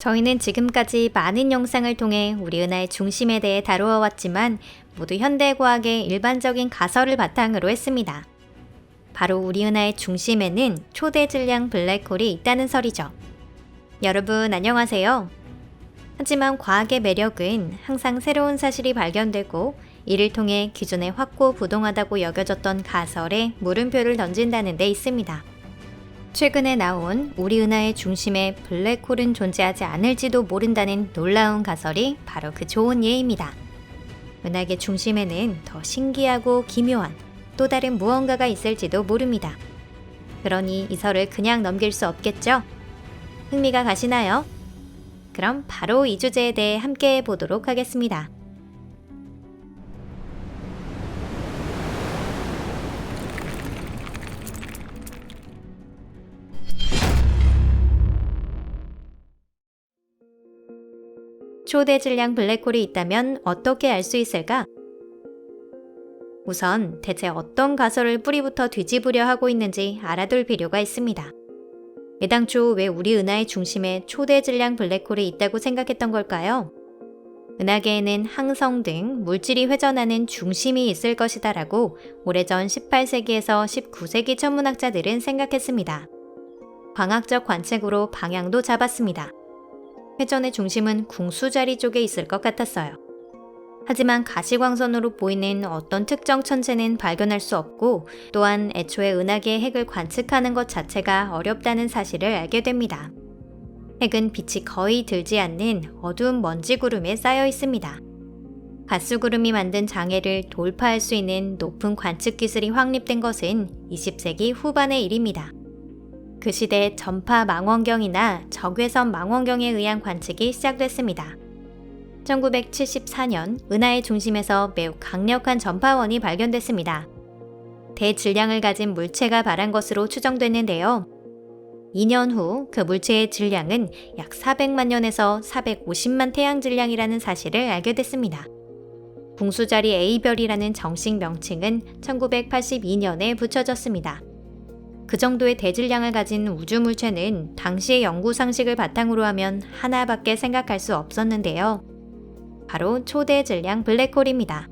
저희는 지금까지 많은 영상을 통해 우리 은하의 중심에 대해 다루어 왔지만 모두 현대과학의 일반적인 가설을 바탕으로 했습니다. 바로 우리 은하의 중심에는 초대 질량 블랙홀이 있다는 설이죠. 여러분 안녕하세요. 하지만 과학의 매력은 항상 새로운 사실이 발견되고 이를 통해 기존에 확고 부동하다고 여겨졌던 가설에 물음표를 던진다는 데 있습니다. 최근에 나온 우리 은하의 중심에 블랙홀은 존재하지 않을지도 모른다는 놀라운 가설이 바로 그 좋은 예입니다. 은하계 중심에는 더 신기하고 기묘한 또 다른 무언가가 있을지도 모릅니다. 그러니 이 설을 그냥 넘길 수 없겠죠? 흥미가 가시나요? 그럼 바로 이 주제에 대해 함께 보도록 하겠습니다. 초대 질량 블랙홀이 있다면 어떻게 알 수 있을까? 우선 대체 어떤 가설을 뿌리부터 뒤집으려 하고 있는지 알아둘 필요가 있습니다. 애당초 왜 우리 은하의 중심에 초대 질량 블랙홀이 있다고 생각했던 걸까요? 은하계에는 항성 등 물질이 회전하는 중심이 있을 것이다 라고 오래전 18세기에서 19세기 천문학자들은 생각했습니다. 광학적 관측으로 방향도 잡았습니다. 회전의 중심은 궁수 자리 쪽에 있을 것 같았어요. 하지만 가시광선으로 보이는 어떤 특정 천체는 발견할 수 없고 또한 애초에 은하계의 핵을 관측하는 것 자체가 어렵다는 사실을 알게 됩니다. 핵은 빛이 거의 들지 않는 어두운 먼지 구름에 쌓여 있습니다. 가스 구름이 만든 장애를 돌파할 수 있는 높은 관측 기술이 확립된 것은 20세기 후반의 일입니다. 그 시대 전파 망원경이나 적외선 망원경에 의한 관측이 시작됐습니다. 1974년 은하의 중심에서 매우 강력한 전파원이 발견됐습니다. 대질량을 가진 물체가 발한 것으로 추정됐는데요. 2년 후 그 물체의 질량은 약 400만 년에서 450만 태양 질량이라는 사실을 알게 됐습니다. 궁수자리 A별이라는 정식 명칭은 1982년에 붙여졌습니다. 그 정도의 대질량을 가진 우주 물체는 당시의 연구 상식을 바탕으로 하면 하나밖에 생각할 수 없었는데요. 바로 초대 질량 블랙홀입니다.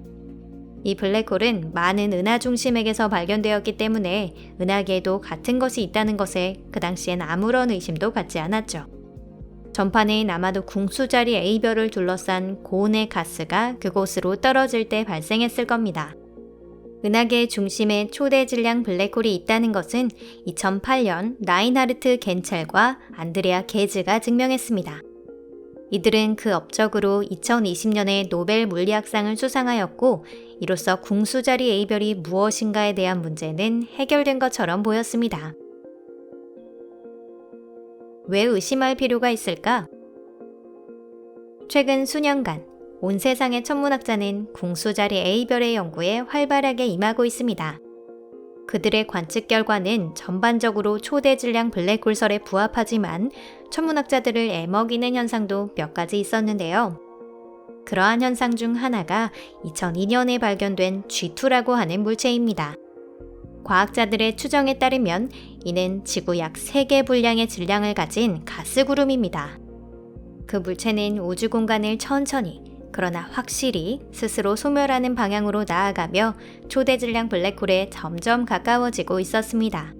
이 블랙홀은 많은 은하 중심액에서 발견되었기 때문에 은하계에도 같은 것이 있다는 것에 그 당시엔 아무런 의심도 갖지 않았죠. 전판에 남아도 궁수자리 A별을 둘러싼 고온의 가스가 그곳으로 떨어질 때 발생했을 겁니다. 은하계의 중심에 초대 질량 블랙홀이 있다는 것은 2008년 라인하르트 겐첼과 안드레아 게즈가 증명했습니다. 이들은 그 업적으로 2020년에 노벨 물리학상을 수상하였고 이로써 궁수자리 A별이 무엇인가에 대한 문제는 해결된 것처럼 보였습니다. 왜 의심할 필요가 있을까? 최근 수년간 온 세상의 천문학자는 궁수자리 A별의 연구에 활발하게 임하고 있습니다. 그들의 관측 결과는 전반적으로 초대 질량 블랙 홀설에 부합하지만 천문학자들을 애먹이는 현상도 몇 가지 있었는데요. 그러한 현상 중 하나가 2002년에 발견된 G2라고 하는 물체입니다. 과학자들의 추정에 따르면 이는 지구 약 3개 분량의 질량을 가진 가스구름입니다. 그 물체는 우주 공간을 천천히 그러나 확실히 스스로 소멸하는 방향으로 나아가며 초대 질량 블랙홀에 점점 가까워지고 있었습니다.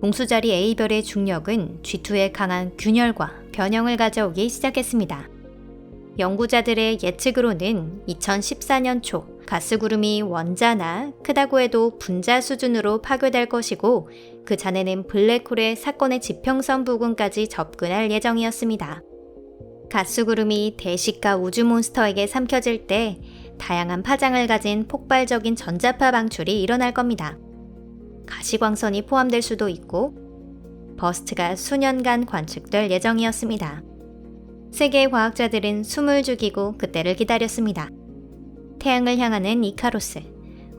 공수자리 A별의 중력은 G2의 강한 균열과 변형을 가져오기 시작했습니다. 연구자들의 예측으로는 2014년 초 가스구름이 원자나 크다고 해도 분자 수준으로 파괴될 것이고 그 잔해는 블랙홀의 사건의 지평선 부근까지 접근할 예정이었습니다. 가스구름이 대식가 우주몬스터에게 삼켜질 때 다양한 파장을 가진 폭발적인 전자파 방출이 일어날 겁니다. 가시광선이 포함될 수도 있고 버스트가 수년간 관측될 예정이었습니다. 세계의 과학자들은 숨을 죽이고 그때를 기다렸습니다. 태양을 향하는 이카로스,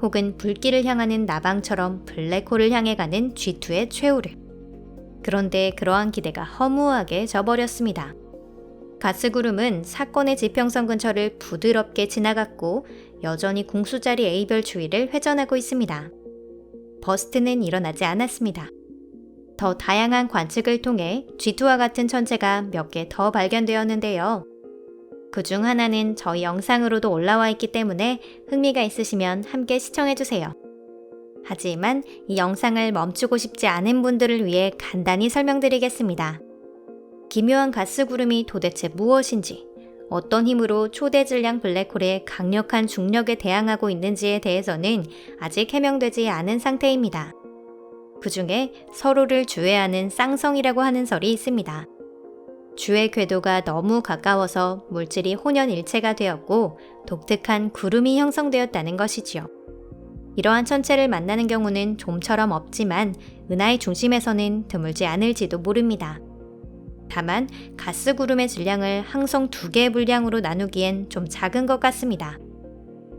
혹은 불길을 향하는 나방처럼 블랙홀을 향해 가는 G2의 최후를. 그런데 그러한 기대가 허무하게 져버렸습니다. 가스구름은 사건의 지평선 근처를 부드럽게 지나갔고 여전히 궁수자리 A별 주위를 회전하고 있습니다. 버스트는 일어나지 않았습니다. 더 다양한 관측을 통해 G2와 같은 천체가 몇 개 더 발견되었는데요. 그 중 하나는 저희 영상으로도 올라와 있기 때문에 흥미가 있으시면 함께 시청해주세요. 하지만 이 영상을 멈추고 싶지 않은 분들을 위해 간단히 설명드리겠습니다. 기묘한 가스 구름이 도대체 무엇인지, 어떤 힘으로 초대 질량 블랙홀의 강력한 중력에 대항하고 있는지에 대해서는 아직 해명되지 않은 상태입니다. 그 중에 서로를 주해하는 쌍성이라고 하는 설이 있습니다. 주의 궤도가 너무 가까워서 물질이 혼연일체가 되었고 독특한 구름이 형성되었다는 것이지요. 이러한 천체를 만나는 경우는 좀처럼 없지만 은하의 중심에서는 드물지 않을지도 모릅니다. 다만 가스 구름의 질량을 항성 두 개의 물량으로 나누기엔 좀 작은 것 같습니다.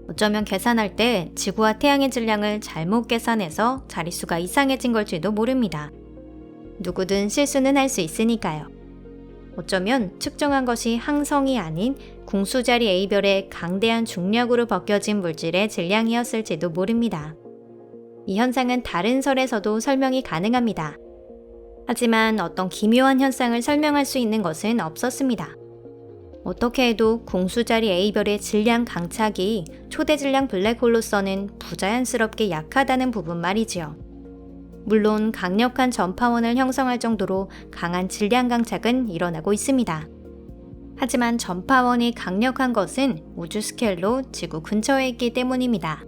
어쩌면 계산할 때 지구와 태양의 질량을 잘못 계산해서 자릿수가 이상해진 걸지도 모릅니다. 누구든 실수는 할 수 있으니까요. 어쩌면 측정한 것이 항성이 아닌 궁수자리 A별의 강대한 중력으로 벗겨진 물질의 질량이었을지도 모릅니다. 이 현상은 다른 설에서도 설명이 가능합니다. 하지만 어떤 기묘한 현상을 설명할 수 있는 것은 없었습니다. 어떻게 해도 궁수자리 A별의 질량 강착이 초대 질량 블랙홀로서는 부자연스럽게 약하다는 부분 말이지요. 물론 강력한 전파원을 형성할 정도로 강한 질량 강착은 일어나고 있습니다. 하지만 전파원이 강력한 것은 우주 스케일로 지구 근처에 있기 때문입니다.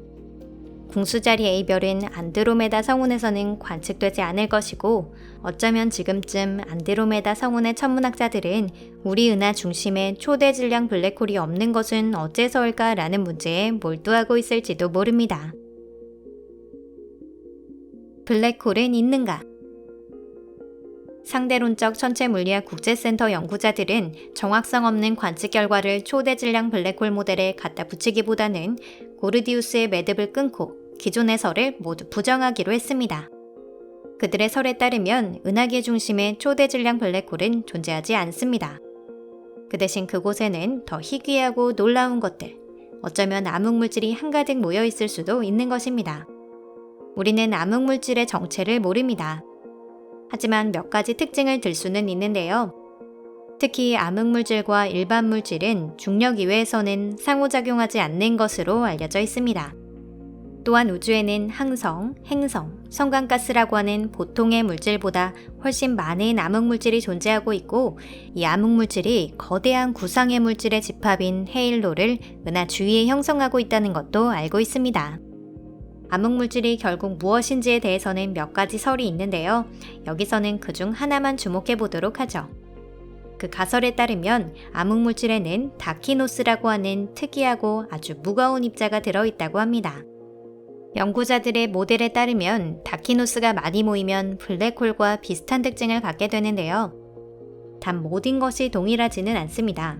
궁수자리 A별은 안드로메다 성운에서는 관측되지 않을 것이고 어쩌면 지금쯤 안드로메다 성운의 천문학자들은 우리 은하 중심에 초대 질량 블랙홀이 없는 것은 어째서일까라는 문제에 몰두하고 있을지도 모릅니다. 블랙홀은 있는가? 상대론적 천체 물리학 국제센터 연구자들은 정확성 없는 관측 결과를 초대 질량 블랙홀 모델에 갖다 붙이기보다는 고르디우스의 매듭을 끊고 기존의 설을 모두 부정하기로 했습니다. 그들의 설에 따르면 은하계 중심의 초대 질량 블랙홀은 존재하지 않습니다. 그 대신 그곳에는 더 희귀하고 놀라운 것들, 어쩌면 암흑물질이 한가득 모여 있을 수도 있는 것입니다. 우리는 암흑물질의 정체를 모릅니다. 하지만 몇 가지 특징을 들 수는 있는데요. 특히 암흑물질과 일반 물질은 중력 이외에서는 상호작용하지 않는 것으로 알려져 있습니다. 또한 우주에는 항성, 행성, 성광가스라고 하는 보통의 물질보다 훨씬 많은 암흑물질이 존재하고 있고 이 암흑물질이 거대한 구상의 물질의 집합인 헤일로를 은하 주위에 형성하고 있다는 것도 알고 있습니다. 암흑물질이 결국 무엇인지에 대해서는 몇 가지 설이 있는데요. 여기서는 그 중 하나만 주목해 보도록 하죠. 그 가설에 따르면 암흑물질에는 다키노스라고 하는 특이하고 아주 무거운 입자가 들어있다고 합니다. 연구자들의 모델에 따르면 다키노스가 많이 모이면 블랙홀과 비슷한 특징을 갖게 되는데요. 단 모든 것이 동일하지는 않습니다.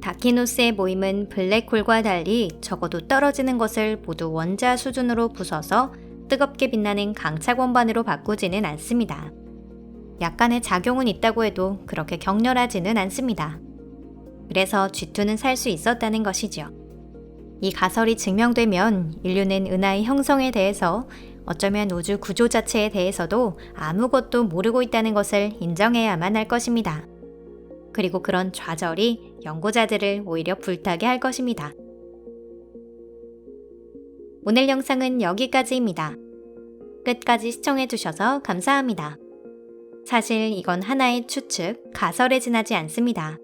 다키노스의 모임은 블랙홀과 달리 적어도 떨어지는 것을 모두 원자 수준으로 부숴서 뜨겁게 빛나는 강착 원반으로 바꾸지는 않습니다. 약간의 작용은 있다고 해도 그렇게 격렬하지는 않습니다. 그래서 G2는 살 수 있었다는 것이죠. 이 가설이 증명되면 인류는 은하의 형성에 대해서 어쩌면 우주 구조 자체에 대해서도 아무것도 모르고 있다는 것을 인정해야만 할 것입니다. 그리고 그런 좌절이 연구자들을 오히려 불타게 할 것입니다. 오늘 영상은 여기까지입니다. 끝까지 시청해주셔서 감사합니다. 사실 이건 하나의 추측, 가설에 지나지 않습니다.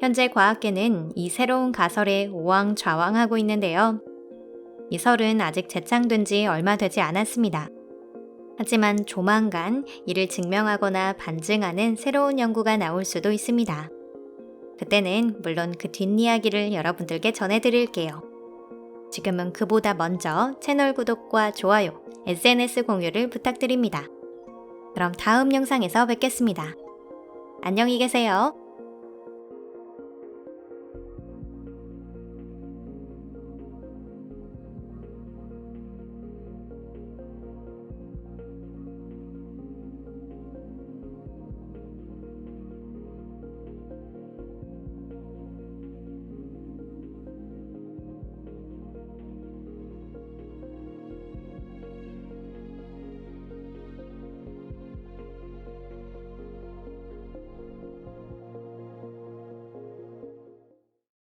현재 과학계는 이 새로운 가설에 오왕좌왕하고 있는데요. 이 설은 아직 재창된 지 얼마 되지 않았습니다. 하지만 조만간 이를 증명하거나 반증하는 새로운 연구가 나올 수도 있습니다. 그때는 물론 그 뒷이야기를 여러분들께 전해드릴게요. 지금은 그보다 먼저 채널 구독과 좋아요, SNS 공유를 부탁드립니다. 그럼 다음 영상에서 뵙겠습니다. 안녕히 계세요.